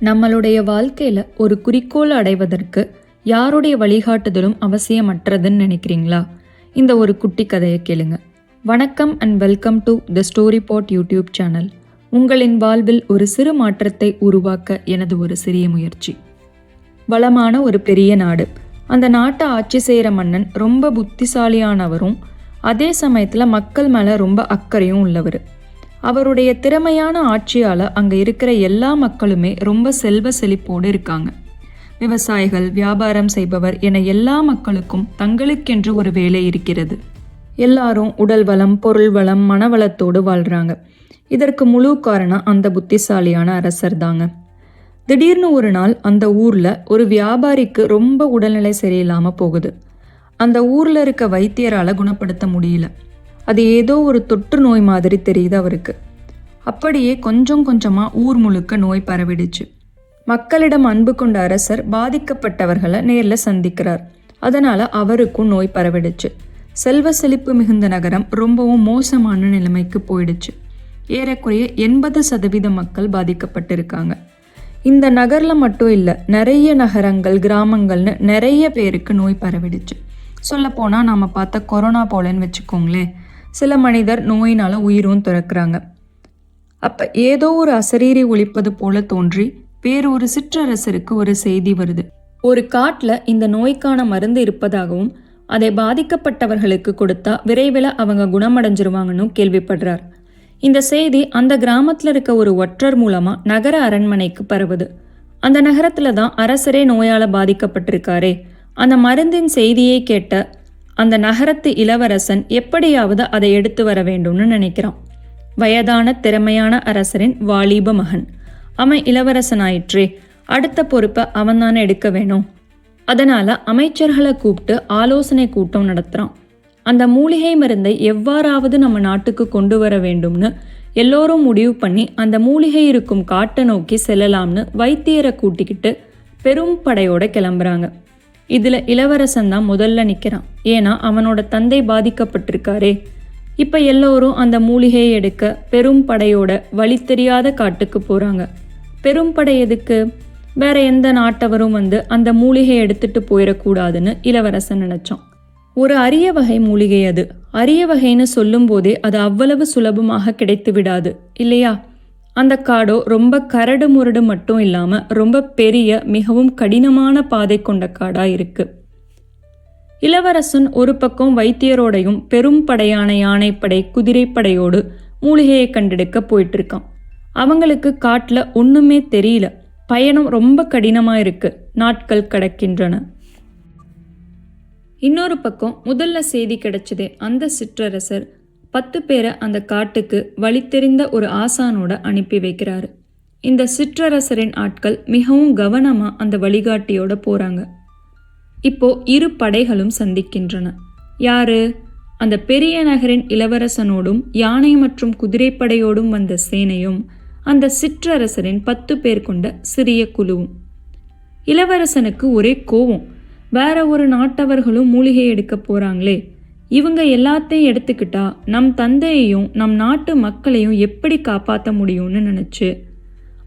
நம்மளுடைய வாழ்க்கையில் ஒரு குறிக்கோள் அடைவதற்கு யாருடைய வழிகாட்டுதலும் அவசியமற்றதுன்னு நினைக்கிறீங்களா? இந்த ஒரு குட்டி கதையை கேளுங்க. வணக்கம் and welcome to the story pot YouTube channel உங்களின் வாழ்வில் ஒரு சிறு மாற்றத்தை உருவாக்க எனது ஒரு சிறிய முயற்சி. வளமான ஒரு பெரிய நாடு. அந்த நாட்டை ஆட்சி செய்கிற மன்னன் ரொம்ப புத்திசாலியானவரும் அதே சமயத்தில் மக்கள் மேலே ரொம்ப அக்கறையும் உள்ளவர். அவருடைய திறமையான ஆட்சியால் அங்கே இருக்கிற எல்லா மக்களுமே ரொம்ப செல்வ செழிப்போடு இருக்காங்க. விவசாயிகள் வியாபாரம் செய்பவர் என எல்லா மக்களுக்கும் தங்களுக்கென்று ஒரு வேலை இருக்கிறது. எல்லாரும் உடல் வளம் பொருள் வளம் மனவளத்தோடு வாழ்கிறாங்க இதற்கு முழு காரணம் அந்த புத்திசாலியான அரசர் தாங்க. திடீர்னு ஒரு நாள் அந்த ஊரில் ஒரு வியாபாரிக்கு ரொம்ப உடல்நிலை சரியில்லாமல் போகுது. அந்த ஊரில் இருக்க வைத்தியரால் குணப்படுத்த முடியல. அது ஏதோ ஒரு தொற்று நோய் மாதிரி தெரியுது அவருக்கு. அப்படியே கொஞ்சம் கொஞ்சமாக ஊர் முழுக்க நோய் பரவிடுச்சு. மக்களிடம் அன்பு கொண்ட அரசர் பாதிக்கப்பட்டவர்களை நேரில் சந்திக்கிறார். அதனால் அவருக்கும் நோய் பரவிடுச்சு. செல்வ செழிப்பு மிகுந்த நகரம் ரொம்பவும் மோசமான நிலைமைக்கு போயிடுச்சு. ஏறக்குறைய எண்பது சதவீத மக்கள் பாதிக்கப்பட்டிருக்காங்க. இந்த நகரில் மட்டும் இல்லை நிறைய நகரங்கள் கிராமங்கள்னு நிறைய பேருக்கு நோய் பரவிடுச்சு. சொல்லப்போனால் நாம் பார்த்த கொரோனா போலன்னு வச்சுக்கோங்களேன். சில மனிதர் நோயினால் உயிரும் துறக்கிறாங்க. அப்போ ஏதோ ஒரு அசரீரி ஒழிப்பது போல தோன்றி வேறொரு சிற்றரசருக்கு ஒரு செய்தி வருது. ஒரு காட்டில் இந்த நோய்க்கான மருந்து இருப்பதாகவும் அதை பாதிக்கப்பட்டவர்களுக்கு கொடுத்தா விரைவில் அவங்க குணமடைஞ்சிருவாங்கன்னு கேள்விப்படுறார். இந்த செய்தி அந்த கிராமத்தில் இருக்க ஒரு ஒற்றர் மூலமாக நகர அரண்மனைக்கு பரவுது. அந்த நகரத்தில் தான் அரசரே நோயால் பாதிக்கப்பட்டிருக்காரே. அந்த மருந்தின் செய்தியை கேட்ட அந்த நகரத்து இளவரசன் எப்படியாவது அதை எடுத்து வர வேண்டும்னு நினைக்கிறான். வயதான திறமையான அரசரின் வாலிப மகன். அவன் இளவரசன் ஆயிற்றே அடுத்த பொறுப்பை அவன் தானே எடுக்க வேணும். அதனால அமைச்சர்களை கூப்பிட்டு ஆலோசனை கூட்டம் நடத்துகிறான் அந்த மூலிகை மருந்தை எவ்வாறாவது நம்ம நாட்டுக்கு கொண்டு வர வேண்டும்னு எல்லோரும் முடிவு பண்ணி அந்த மூலிகை இருக்கும் காட்டை நோக்கி செல்லலாம்னு வைத்தியரை கூட்டிக்கிட்டு பெரும் படையோட கிளம்புறாங்க. இதில் இளவரசன் தான் முதல்ல நிற்கிறான். ஏன்னா அவனோட தந்தை பாதிக்கப்பட்டிருக்காரே. இப்போ எல்லோரும் அந்த மூலிகையை எடுக்க பெரும் படையோட வழி தெரியாத காட்டுக்கு போகிறாங்க பெரும் படை எதுக்கு? வேற எந்த நாட்டவரும் வந்து அந்த மூலிகையை எடுத்துட்டு போயிடக்கூடாதுன்னு இளவரசன் நினைச்சான். ஒரு அரிய வகை மூலிகை அது. அரிய வகைன்னு சொல்லும்போதே அது அவ்வளவு சுலபமாக கிடைத்து விடாது இல்லையா? அந்த காடோ ரொம்ப கரடு முரடு மட்டும் இல்லாமல் ரொம்ப பெரிய மிகவும் கடினமான பாதை கொண்ட காடாக இருக்கு. இளவரசன் ஒரு பக்கம் வைத்தியரோடையும் பெரும் படையான யானைப்படை குதிரைப்படையோடு மூலிகையை கண்டெடுக்க போயிட்டு இருக்கான் அவங்களுக்கு காட்டில் ஒன்றுமே தெரியல. பயணம் ரொம்ப கடினமாக இருக்கு. நாட்கள் கடக்கின்றன. இன்னொரு பக்கம் முதல்ல செய்தி கிடைச்சதே அந்த சிற்றரசர் பத்து பேரை அந்த காட்டுக்கு வழி தெரிந்த ஒரு ஆசானோட அனுப்பி வைக்கிறாரு. இந்த சிற்றரசரின் ஆட்கள் மிகவும் கவனமா அந்த வழிகாட்டியோட போறாங்க. இப்போ இரு படைகளும் சந்திக்கின்றன. யாரு? அந்த பெரிய நகரின் இளவரசனோடும் யானை மற்றும் குதிரைப்படையோடும் வந்த சேனையும் அந்த சிற்றரசரின் பத்து பேர் கொண்ட சிறிய குழுவும். இளவரசனுக்கு ஒரே கோவம் வேற ஒரு நாட்டவர்களும் மூலிகை எடுக்க போறாங்களே இவங்க எல்லாத்தையும் எடுத்துக்கிட்டா நம் தந்தையையும் நம் நாட்டு மக்களையும் எப்படி காப்பாற்ற முடியும்னு நினச்சி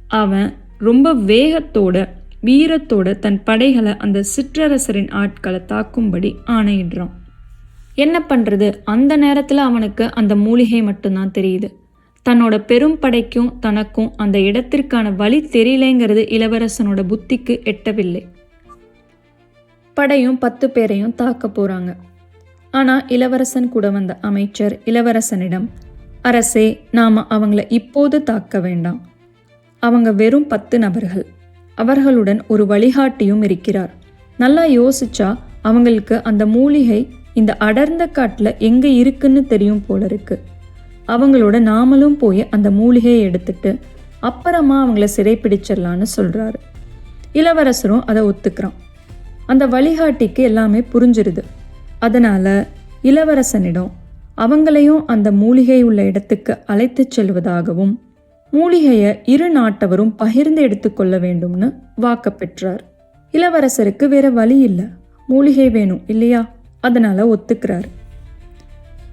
அவன் ரொம்ப வேகத்தோட வீரத்தோட தன் படைகளை அந்த சிற்றரசரின் ஆட்களை தாக்கும்படி ஆணையிடுறான். என்ன பண்ணுறது அந்த நேரத்தில் அவனுக்கு அந்த மூலிகை மட்டும்தான் தெரியுது. தன்னோட பெரும் படைக்கும் தனக்கும் அந்த இடத்திற்கான வழி தெரியலைங்கிறது இளவரசனோட புத்திக்கு எட்டவில்லை. படையும் பத்து பேரையும் தாக்க போகிறாங்க ஆனால் இளவரசன் கூட வந்த அமைச்சர் இளவரசனிடம் அரசே நாம் அவங்கள இப்போது தாக்க வேண்டாம். அவங்க வெறும் பத்து நபர்கள். அவர்களுடன் ஒரு வழிகாட்டியும் இருக்கிறார். நல்லா யோசிச்சா அவங்களுக்கு அந்த மூலிகை இந்த அடர்ந்த காட்டில் எங்கே இருக்குன்னு தெரியும் போல இருக்கு. அவங்களோட நாமளும் போய் அந்த மூலிகையை எடுத்துட்டு அப்புறமா அவங்கள சிறைப்பிடிச்சிடலான்னு சொல்கிறாரு இளவரசரும் அதை ஒத்துக்கிறான். அந்த வழிகாட்டிக்கு எல்லாமே புரிஞ்சிருது. அதனால் இளவரசனிடம் அவங்களையும் அந்த மூலிகை உள்ள இடத்துக்கு அழைத்துச் செல்வதாகவும் மூலிகையை இரு நாட்டவரும் பகிர்ந்து எடுத்துக்கொள்ள வேண்டும்னு வாக்க பெற்றார். இளவரசருக்கு வேற வழி இல்லை. மூலிகை வேணும் இல்லையா? அதனால ஒத்துக்கிறார்.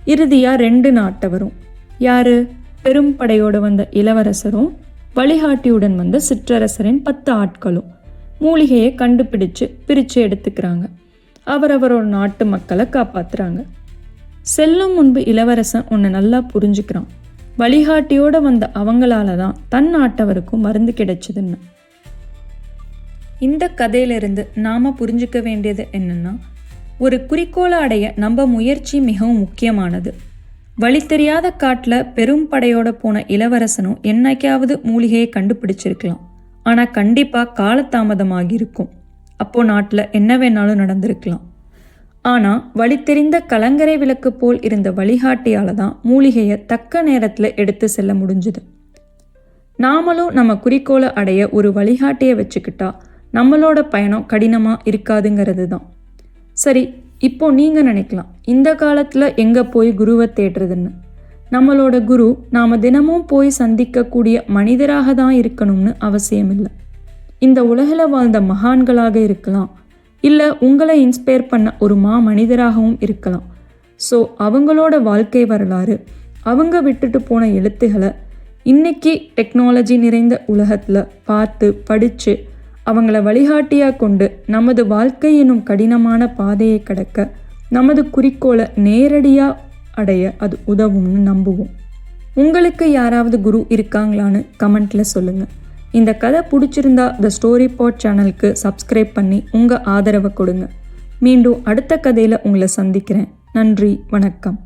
இறுதியா ரெண்டு நாட்டவரும். யாரு? பெரும்படையோடு வந்த இளவரசரும் வழிகாட்டியுடன் வந்த சிற்றரசரின் பத்து ஆட்களும் மூலிகையை கண்டுபிடிச்சு பிரித்து எடுத்துக்கிறாங்க. அவரவரோட நாட்டு மக்களை காப்பாத்துறாங்க. செல்லும் முன்பு இளவரசன் உன்னை நல்லா புரிஞ்சுக்கிறான். வழிகாட்டியோட வந்த அவங்களால தான் தன் நாட்டவருக்கும் மருந்து கிடைச்சதுன்னு. இந்த கதையிலிருந்து நாம புரிஞ்சுக்க வேண்டியது என்னன்னா ஒரு குறிக்கோளை அடைய நம்ம முயற்சி மிகவும் முக்கியமானது. வழி தெரியாத காட்டில் பெரும் படையோட போன இளவரசனும் என்னைக்காவது மூலிகையை கண்டுபிடிச்சிருக்கலாம். ஆனால் கண்டிப்பாக காலதாமதமாகி இருக்கும். அப்போது நாட்டில் என்ன வேணாலும் நடந்திருக்கலாம். ஆனால் வழி தெரிந்த கலங்கரை விளக்கு போல் இருந்த வழிகாட்டியால் தான் மூலிகையை தக்க நேரத்தில் எடுத்து செல்ல முடிஞ்சுது. நாமளும் நம்ம குறிக்கோளை அடைய ஒரு வழிகாட்டியை வச்சுக்கிட்டா நம்மளோட பயணம் கடினமாக இருக்காதுங்கிறது தான் சரி இப்போ நீங்கள் நினைக்கலாம் இந்த காலத்தில் எங்கே போய் குருவை தேடுறதுன்னு? நம்மளோட குரு நாம் தினமும் போய் சந்திக்கக்கூடிய மனிதராக தான் இருக்கணும்னு அவசியம் இல்லை இந்த உலகில் வாழ்ந்த மகான்களாக இருக்கலாம். இல்லை உங்களை இன்ஸ்பயர் பண்ண ஒரு மா மனிதராகவும் இருக்கலாம். ஸோ அவங்களோட வாழ்க்கை வரலாறு அவங்க விட்டுட்டு போன எழுத்துகளை இன்னைக்கு டெக்னாலஜி நிறைந்த உலகத்தில் பார்த்து படித்து அவங்கள வழிகாட்டியாக கொண்டு நமது வாழ்க்கை எனும் கடினமான பாதையை கடக்க நமது குறிக்கோளை நேரடியாக அடைய அது உதவும்னு நம்புவோம். உங்களுக்கு யாராவது குரு இருக்காங்களான்னு கமெண்ட்டில் சொல்லுங்கள் இந்த கதை பிடிச்சிருந்தா த ஸ்டோரி பாட் சேனலுக்கு சப்ஸ்கிரைப் பண்ணி உங்கள் ஆதரவை கொடுங்க. மீண்டும் அடுத்த கதையில் உங்களை சந்திக்கிறேன். நன்றி வணக்கம்.